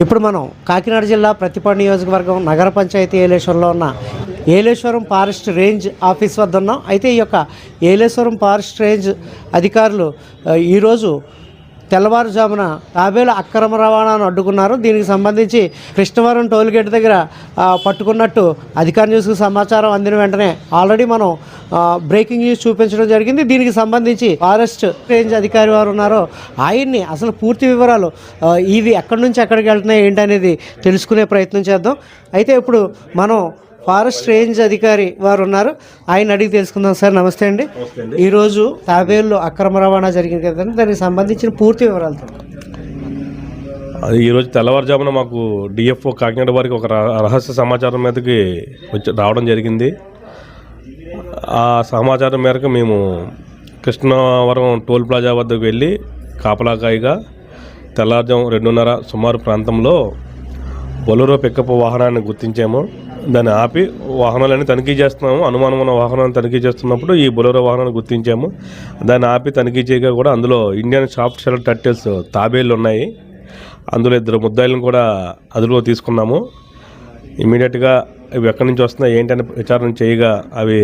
ఇప్పుడు మనం కాకినాడ జిల్లా ప్రతిపాడు నియోజకవర్గం నగర పంచాయతీ ఏలేశ్వరంలో ఉన్న ఏలేశ్వరం ఫారెస్ట్ రేంజ్ ఆఫీస్ వద్ద ఉన్నాం. అయితే ఈ యొక్క ఏలేశ్వరం ఫారెస్ట్ రేంజ్ అధికారులు ఈరోజు తెల్లవారుజామున తాబేలు అక్రమ రవాణాను అడ్డుకున్నారు. దీనికి సంబంధించి కృష్ణవరం టోల్గేట్ దగ్గర పట్టుకున్నట్టు అధికార న్యూస్కి సమాచారం అందిన వెంటనే ఆల్రెడీ మనం బ్రేకింగ్ న్యూస్ చూపించడం జరిగింది. దీనికి సంబంధించి ఫారెస్ట్ రేంజ్ అధికారి వారు ఉన్నారో ఆయన్ని అసలు పూర్తి వివరాలు ఇవి ఎక్కడి నుంచి ఎక్కడికి వెళ్తున్నాయి ఏంటనేది తెలుసుకునే ప్రయత్నం చేద్దాం. అయితే ఇప్పుడు మనం ఫారెస్ట్ రేంజ్ అధికారి వారు ఉన్నారు. ఆయన అడిగి తెలుసుకుందాం సార్ నమస్తే అండి. ఈరోజు తాబేళ్ళు అక్రమ రవాణా జరిగింది కదండి దానికి సంబంధించిన పూర్తి వివరాలు. అది ఈరోజు తెల్లవారుజామున మాకు డిఎఫ్ఓ కాకినాడ వారికి ఒక రహస్య సమాచారం మీదకి వచ్చి రావడం జరిగింది. ఆ సమాచారం మేరకు మేము కృష్ణవరం టోల్ ప్లాజా వద్దకు వెళ్ళి కాపలాకాయిగా తెల్లవారుజాము రెండున్నర సుమారు ప్రాంతంలో బొలెరో పికప్ వాహనాన్ని గుర్తించాము. దాన్ని ఆపి వాహనాలన్నీ తనిఖీ చేస్తున్నాము. అనుమానం ఉన్న వాహనాన్ని తనిఖీ చేస్తున్నప్పుడు ఈ బొలెరో వాహనాన్ని గుర్తించాము. దాన్ని ఆపి తనిఖీ చేయగా కూడా అందులో ఇండియన్ సాఫ్ట్ షెల్ టర్టిల్స్ తాబేళ్ళు ఉన్నాయి. అందులో ఇద్దరు ముద్దాయిలను కూడా అదుపులో తీసుకున్నాము. ఇమీడియట్గా అవి ఎక్కడి నుంచి వస్తున్నాయి ఏంటనే విచారణ చేయగా అవి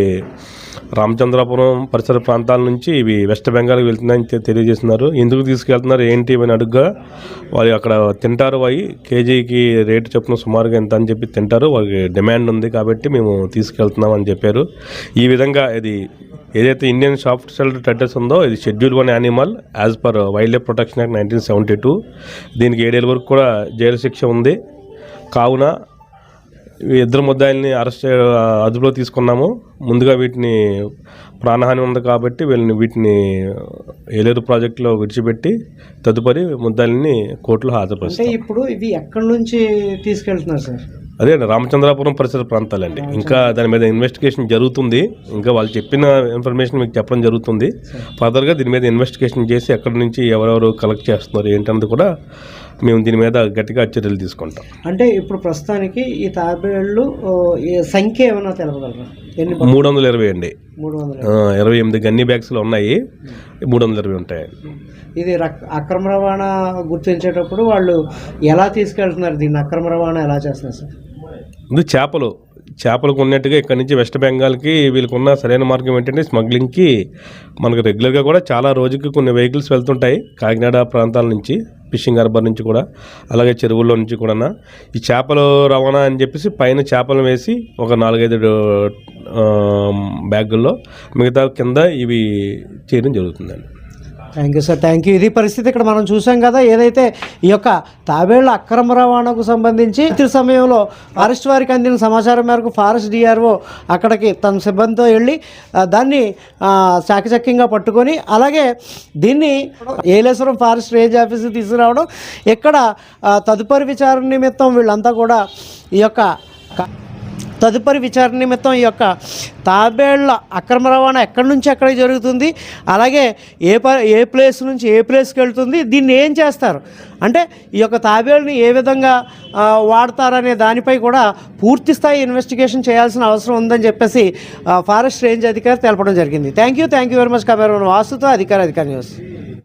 రామచంద్రాపురం పరిసర ప్రాంతాల నుంచి ఇవి వెస్ట్ బెంగాల్కి వెళ్తున్నాయని తెలియజేస్తున్నారు. ఎందుకు తీసుకెళ్తున్నారు ఏంటి అని అడుగ్గా వాళ్ళు అక్కడ తింటారు అవి కేజీకి రేటు చొప్పున సుమారుగా ఎంత అని చెప్పి తింటారు వాళ్ళకి డిమాండ్ ఉంది కాబట్టి మేము తీసుకెళ్తున్నాం అని చెప్పారు. ఈ విధంగా ఇది ఏదైతే ఇండియన్ సాఫ్ట్ సెల్ టెటస్ ఉందో ఇది schedule one animal as per wildlife protection act nineteen seventy two. దీనికి ఏడేళ్ళ వరకు కూడా జైలు శిక్ష ఉంది. కావున ఇద్దరు ముద్దాయిల్ని అరెస్ట్ అదుపులో తీసుకున్నాము. ముందుగా వీటిని ప్రాణహాని ఉంది కాబట్టి వీళ్ళని వీటిని ఏలేరు ప్రాజెక్టులో విడిచిపెట్టి తదుపరి ముద్దాయిల్ని కోర్టులో హాజరుపరుస్తాం. ఇప్పుడు ఇవి ఎక్కడి నుంచి తీసుకెళ్తున్నారు సార్? అదే అండి రామచంద్రాపురం పరిసర ప్రాంతాలండి ఇంకా దాని మీద ఇన్వెస్టిగేషన్ జరుగుతుంది. ఇంకా వాళ్ళు చెప్పిన ఇన్ఫర్మేషన్ మీకు చెప్పడం జరుగుతుంది. ఫర్దర్గా దీని మీద ఇన్వెస్టిగేషన్ చేసి ఎక్కడి నుంచి ఎవరెవరు కలెక్ట్ చేస్తున్నారు ఏంటన్నది కూడా మేము దీని మీద గట్టిగా చర్యలు తీసుకుంటాం. అంటే ఇప్పుడు ప్రస్తుతానికి ఈ తాబేళ్ళు సంఖ్య ఏమైనా తెలపగలరా? ఎన్ని మూడు వందల ఇరవై అండి. మూడు వందలు ఆ, ఇరవై ఎనిమిది గన్ని బ్యాగ్స్లో ఉన్నాయి. మూడు వందల ఇరవై ఉంటాయి. ఇది అక్రమ రవాణా గుర్తించేటప్పుడు వాళ్ళు ఎలా తీసుకెళ్తున్నారు? దీన్ని అక్రమ రవాణా ఎలా చేస్తున్నారు సార్? ఇది చేపలు. చేపలకు ఉన్నట్టుగా ఇక్కడ నుంచి వెస్ట్ బెంగాల్కి వీళ్ళకున్న సరైన మార్గం ఏంటంటే స్మగ్లింగ్కి మనకు రెగ్యులర్గా కూడా చాలా రోజుకి కొన్ని వెహికల్స్ వెళ్తుంటాయి. కాకినాడ ప్రాంతాల నుంచి ఫిషింగ్ హార్బర్ నుంచి కూడా అలాగే చెరువుల్లో నుంచి కూడా ఈ చేపలు రవాణా అని చెప్పేసి పైన చేపలు వేసి ఒక నాలుగైదు బ్యాగుల్లో మిగతా కింద ఇవి చేయడం జరుగుతుందండి. Thank you sir thank you ఇది పరిస్థితి ఇక్కడ మనం చూసాం కదా ఏదైతే ఈ యొక్క తాబేళ్ళ అక్రమ రవాణాకు సంబంధించి ఇతర సమయంలో ఫారెస్ట్ వారికి అందిన సమాచారం మేరకు ఫారెస్ట్ డిఆర్ఓ అక్కడికి తన సిబ్బందితో వెళ్ళి దాన్ని చాకచక్యంగా పట్టుకొని అలాగే దీన్ని ఏలేశ్వరం ఫారెస్ట్ రేంజ్ ఆఫీస్కి తీసుకురావడం ఇక్కడ తదుపరి విచారణ నిమిత్తం వీళ్ళంతా కూడా ఈ యొక్క తదుపరి విచారణ నిమిత్తం ఈ యొక్క తాబేళ్ళ అక్రమ రవాణా ఎక్కడి నుంచి ఎక్కడికి జరుగుతుంది అలాగే ఏ ప ఏ ప్లేస్ నుంచి ఏ ప్లేస్కి వెళ్తుంది దీన్ని ఏం చేస్తారు? అంటే ఈ యొక్క తాబేళ్ళని ఏ విధంగా వాడతారనే దానిపై కూడా పూర్తి స్థాయి ఇన్వెస్టిగేషన్ చేయాల్సిన అవసరం ఉందని చెప్పేసి ఫారెస్ట్ రేంజ్ అధికారి తెలపడం జరిగింది. Thank you thank you very much కబేర్ వాసుతో అధికార అధికారి న్యూస్.